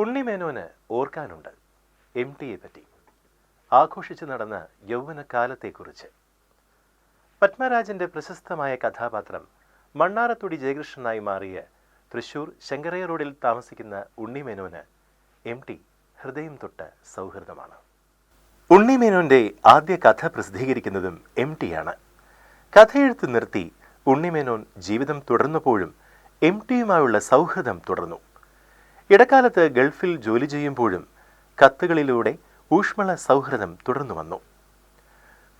ഉണ്ണിമേനോന് ഓർക്കാനുണ്ട് M ടിയെ പറ്റി. ആഘോഷിച്ചു നടന്ന യൗവനകാലത്തെക്കുറിച്ച്. പത്മരാജന്റെ പ്രശസ്തമായ കഥാപാത്രം മണ്ണാറത്തുടി ജയകൃഷ്ണനായി മാറിയ തൃശൂർ ശങ്കരയ റോഡിൽ താമസിക്കുന്ന ഉണ്ണിമേനോന് എം ടി ഹൃദയം തൊട്ട് സൗഹൃദമാണ്. ഉണ്ണിമേനോന്റെ ആദ്യ കഥ പ്രസിദ്ധീകരിക്കുന്നതും എം ടിയാണ് കഥയെഴുത്ത് നിർത്തി ഉണ്ണിമേനോൻ ജീവിതം തുടർന്നപ്പോഴും എം ടിയുമായുള്ള സൗഹൃദം തുടർന്നു. ഇടക്കാലത്ത് ഗൾഫിൽ ജോലി ചെയ്യുമ്പോഴും കത്തുകളിലൂടെ ഊഷ്മള സൗഹൃദം തുടർന്നു വന്നു.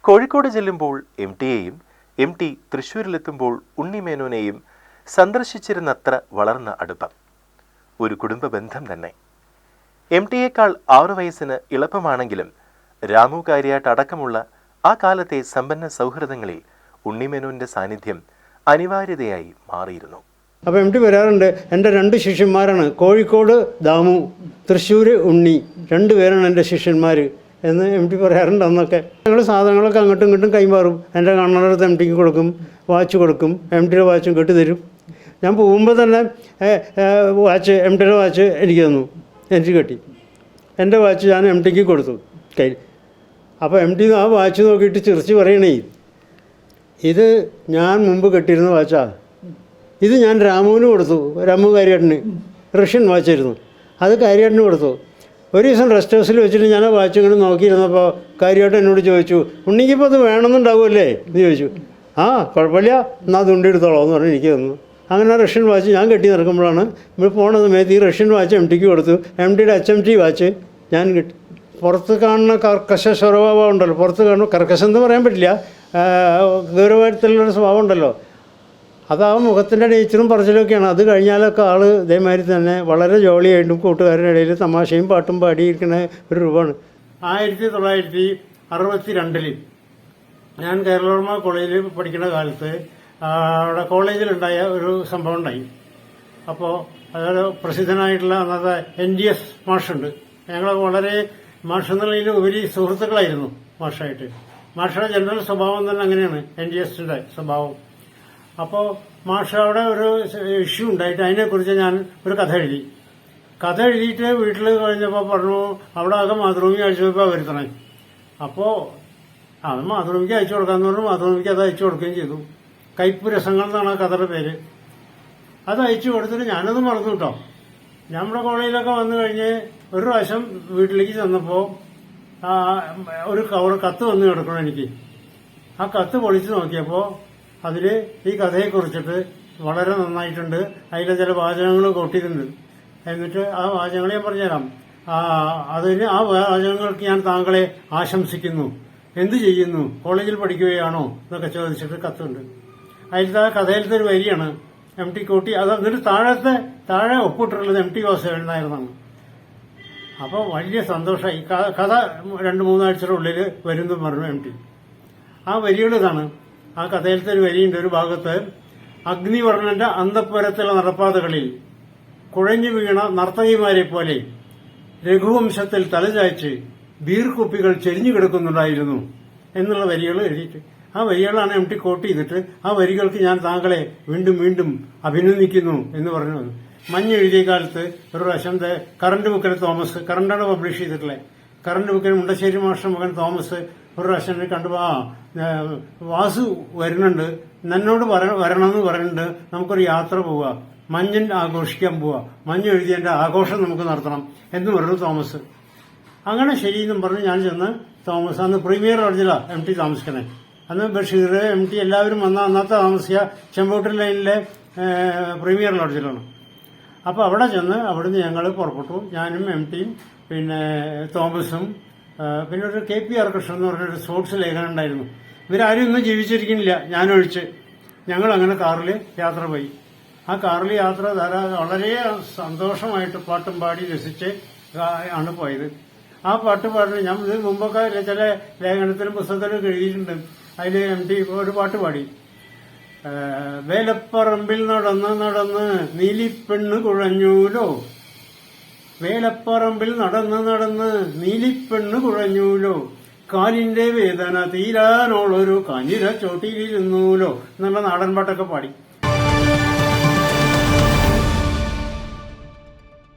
കോഴിക്കോട് ചെല്ലുമ്പോൾ എം ടിയെയും എം ടി തൃശ്ശൂരിലെത്തുമ്പോൾ ഉണ്ണിമേനോനെയും സന്ദർശിച്ചിരുന്നത്ര വളർന്ന അടുപ്പം. ഒരു കുടുംബ ബന്ധം തന്നെ. എം ടിയേക്കാൾ ആറു വയസ്സിന് എളുപ്പമാണെങ്കിലും രാമു കാര്യാട്ട് അടക്കമുള്ള ആ കാലത്തെ സമ്പന്ന സൗഹൃദങ്ങളിൽ ഉണ്ണിമേനോന്റെ സാന്നിധ്യം അനിവാര്യതയായി മാറിയിരുന്നു. അപ്പോൾ എം ടി വരാറുണ്ട്. എന്റെ രണ്ട് ശിഷ്യന്മാരാണ്. കോഴിക്കോട് ദാമു തൃശ്ശൂർ ഉണ്ണി. രണ്ട് പേരാണ് എന്റെ ശിഷ്യന്മാർ എന്ന് എം ടി പറയാറുണ്ട് അന്നൊക്കെ. ഞങ്ങൾ സാധനങ്ങളൊക്കെ അങ്ങോട്ടും ഇങ്ങോട്ടും കൈമാറും. എന്റെ കണ്ണടത്ത് എം ടിക്ക് കൊടുക്കും വാച്ച് കൊടുക്കും. എം ടിയുടെ വാച്ചും കെട്ടി തരും. ഞാൻ പോകുമ്പോൾ തന്നെ വാച്ച് എം ടിയുടെ വാച്ച് എനിക്ക് തന്നു. എനിക്ക് കെട്ടി. എന്റെ വാച്ച് ഞാൻ എം ടിക്ക് കൊടുത്തു. കയ്യിൽ. അപ്പോൾ എം ടി ആ വാച്ച് നോക്കിയിട്ട് ചിരിച്ച് പറയണേ ഇത് ഞാൻ മുമ്പ് കെട്ടിയിരുന്ന വാച്ചാ. ഇത് ഞാൻ രാമുവിന് കൊടുത്തു. രാമു കാര്യേട്ടന്. റഷ്യൻ വാച്ചായിരുന്നു. അത് കാര്യേട്ടന് കൊടുത്തു. ഒരു ദിവസം റെസ്റ്റ് ഹൗസിൽ വെച്ചിട്ട് ഞാൻ ആ വാച്ച് ഇങ്ങനെ നോക്കിയിരുന്നപ്പോൾ കാര്യേട്ടൻ എന്നോട് ചോദിച്ചു ഉണ്ണിക്ക് ഉണ്ണിക്കിപ്പോൾ അത് വേണമെന്നുണ്ടാവുമല്ലേ? എന്ന് ചോദിച്ചു. ആ കുഴപ്പമില്ല. എന്നാൽ അത് ഉണ്ടെടുത്തോളാം. എന്ന് പറഞ്ഞു എനിക്ക് തന്നു. അങ്ങനെ റഷ്യൻ വാച്ച് ഞാൻ കെട്ടി നിൽക്കുമ്പോഴാണ് നമ്മൾ പോണ സമയത്ത് ഈ റഷ്യൻ വാച്ച് എം ടിക്ക് കൊടുത്തു. എം ടിയുടെ എച്ച് എം ടി വാച്ച് ഞാൻ കിട്ടി. പുറത്ത് കാണുന്ന കർക്കശ സ്വഭാവം ഉണ്ടല്ലോ. പുറത്ത് കാണുന്ന കർക്കശം എന്ന് പറയാൻ പറ്റില്ല. ഗൗരവത്തിലുള്ള സ്വഭാവം ഉണ്ടല്ലോ. അത് ആ മുഖത്തിന്റെ നേച്ചറും പറച്ചിലൊക്കെയാണ്. അത് കഴിഞ്ഞാലൊക്കെ ആൾ ഇതേമാതിരി തന്നെ വളരെ ജോളിയായിട്ടും ഇടയിൽ തമാശയും പാട്ടും പാടിയിരിക്കുന്ന ഒരു രൂപമാണ്. ആയിരത്തി തൊള്ളായിരത്തി അറുപത്തി രണ്ടിൽ ഞാൻ കേരളവർമ്മ കോളേജിൽ പഠിക്കുന്ന കാലത്ത് അവിടെ കോളേജിലുണ്ടായ ഒരു സംഭവം ഉണ്ടായി അപ്പോൾ അതൊരു പ്രസിദ്ധനായിട്ടുള്ള അന്നത്തെ എൻ ഡി എസ് മാഷുണ്ട്. ഞങ്ങൾ വളരെ മാഷ് എന്നുള്ളതിൽ ഉപരി സുഹൃത്തുക്കളായിരുന്നു മാഷായിട്ട്. മാഷയുടെ ജനറൽ സ്വഭാവം തന്നെ അങ്ങനെയാണ്. എൻ ഡി എസിന്റെ സ്വഭാവം. അപ്പോൾ മാഷ അവിടെ ഒരു ഇഷ്യൂ ഉണ്ടായിട്ട് അതിനെക്കുറിച്ച് ഞാൻ ഒരു കഥ എഴുതി. കഥ എഴുതിയിട്ട് വീട്ടിൽ കഴിഞ്ഞപ്പോൾ പറഞ്ഞു അവിടെ ആകെ മാതൃഭൂമി അയച്ചു നോക്കുക വരുത്തണേ. അപ്പോ അത് മാതൃഭൂമിക്ക് അയച്ചു കൊടുക്കാന്ന് പറഞ്ഞു മാതൃഭൂമിക്ക് അത് അയച്ചു കൊടുക്കുകയും ചെയ്തു. കൈപ്പുരസങ്ങൾ രസങ്ങൾ എന്നാണ് ആ കഥയുടെ പേര്. അത് അയച്ചു കൊടുത്തിട്ട് ഞാനത് മറന്നു കേട്ടോ. നമ്മുടെ കോളേജിലൊക്കെ വന്നു കഴിഞ്ഞ് ഒരു പ്രാവശ്യം വീട്ടിലേക്ക് ചെന്നപ്പോൾ ഒരു കവർ കത്ത് വന്ന് കിടക്കണം എനിക്ക്. ആ കത്ത് പൊളിച്ചു നോക്കിയപ്പോൾ അതിൽ ഈ കഥയെക്കുറിച്ചിട്ട് വളരെ നന്നായിട്ടുണ്ട്. അതിലെ ചില വാചകങ്ങൾ കൊട്ടിയിട്ടുണ്ട്. എന്നിട്ട് ആ വാചകങ്ങൾ ഞാൻ പറഞ്ഞുതരാം. ആ, അതിന് ആ വാചകങ്ങൾക്ക് ഞാൻ താങ്കളെ ആശംസിക്കുന്നു. എന്തു ചെയ്യുന്നു? കോളേജിൽ പഠിക്കുകയാണോ? എന്നൊക്കെ ചോദിച്ചിട്ട് കത്തുണ്ട്. അതിലത്തെ ആ കഥയിലത്തെ ഒരു വരിയാണ് എം ടി കോട്ടി അത് എന്നിട്ട് താഴത്തെ താഴെ ഒപ്പിട്ടിട്ടുള്ളത് എം ടി വാസുദേവൻ നായർന്നാണ്. അപ്പോൾ വലിയ സന്തോഷമായി കഥ രണ്ട് മൂന്നാഴ്ചയുടെ ഉള്ളിൽ വരുന്നു പറഞ്ഞു എം ടി ആ വരികൾ ഇതാണ്. ആ കഥയിലത്തെ ഒരു വരിയുണ്ട് ഒരു ഭാഗത്ത്. അഗ്നിവർണന്റെ അന്തപ്പുരത്തിലെ നടപ്പാതകളിൽ കുഴഞ്ഞു വീണ നർത്തകിമാരെ പോലെ രഘുവംശത്തിൽ തലചായ്ച്ച് ബീർക്കുപ്പികൾ ചെരിഞ്ഞു കിടക്കുന്നുണ്ടായിരുന്നു എന്നുള്ള വരികൾ എഴുതിയിട്ട്. ആ വരികളാണ് എം ടി കോട്ട് ചെയ്തിട്ട് ആ വരികൾക്ക് ഞാൻ താങ്കളെ വീണ്ടും വീണ്ടും അഭിനന്ദിക്കുന്നു എന്ന് പറഞ്ഞു മഞ്ഞ് എഴുതിയ കാലത്ത് ഒരു പ്രാവശ്യം കറണ്ട് ബുക്കിൽ തോമസ് കറണ്ടാണ് പബ്ലിഷ് ചെയ്തിട്ടുള്ളത്. കറണ്ട് ബുക്കിൽ മുണ്ടശ്ശേരി മാഷ്ട മകൻ തോമസ് ഒരു പ്രാവശ്യം എന്നെ കണ്ടു ആ വാസു വരുന്നുണ്ട്. എന്നോട് പറ- വരണമെന്ന് പറയുന്നുണ്ട്. നമുക്കൊരു യാത്ര പോവുക മഞ്ഞൻ ആഘോഷിക്കാൻ പോവുക മഞ്ഞ് എഴുതിയതിന്റെ ആഘോഷം നമുക്ക് നടത്തണം എന്ന് പറഞ്ഞു തോമസ്. അങ്ങനെ ശരിയെന്നും പറഞ്ഞ് ഞാൻ ചെന്ന് തോമസ് അന്ന് പ്രീമിയർ ലോഡ്ജിലാണ് എം ടി താമസിക്കണേ അന്ന് ബഷീർ എം ടി എല്ലാവരും വന്ന അന്നത്തെ താമസിക്കുക ചെമ്പോട്ടിൽ ലൈനിലെ പ്രീമിയർ ലോഡ്ജിലാണ്. അപ്പോൾ അവിടെ ചെന്ന് അവിടുന്ന് ഞങ്ങൾ പുറപ്പെട്ടു. ഞാനും എം ടിയും പിന്നെ തോമസും പിന്നെ ഒരു കെ പി ആർ കൃഷ്ണൻ എന്ന് പറഞ്ഞൊരു സ്പോർട്സ് ലേഖനം ഉണ്ടായിരുന്നു. ഇവരാരും ഇന്നും ജീവിച്ചിരിക്കുന്നില്ല. ഞാനൊഴിച്ച്. ഞങ്ങൾ അങ്ങനെ കാറിൽ യാത്ര പോയി. ആ കാറിൽ യാത്ര വളരെ സന്തോഷമായിട്ട് പാട്ടും പാടി രസിച്ച് ആണ് പോയത്. ആ പാട്ട് പാടുന്നത് ഞാൻ ഇത് മുമ്പൊക്കെ ചില ലേഖനത്തിലും പുസ്തകത്തിലും എഴുതിയിട്ടുണ്ട്. അതിൽ എം ടി ഒരു പാട്ട് പാടി. വേലപ്പറമ്പിൽ നടന്ന് നടന്ന് നീലിപ്പെണ്ണ് കുഴഞ്ഞൂലോ? വേലപ്പറമ്പിൽ നടന്ന് നടന്ന് നീലിപ്പെണ്ണ് കുഴഞ്ഞൂലോ? കാലിന്റെ വേദന തീരാനോളൊരു കനിര ചോട്ടിയിലിരുന്നൂലോ? എന്നുള്ള നാടൻ പാട്ടൊക്കെ പാടി.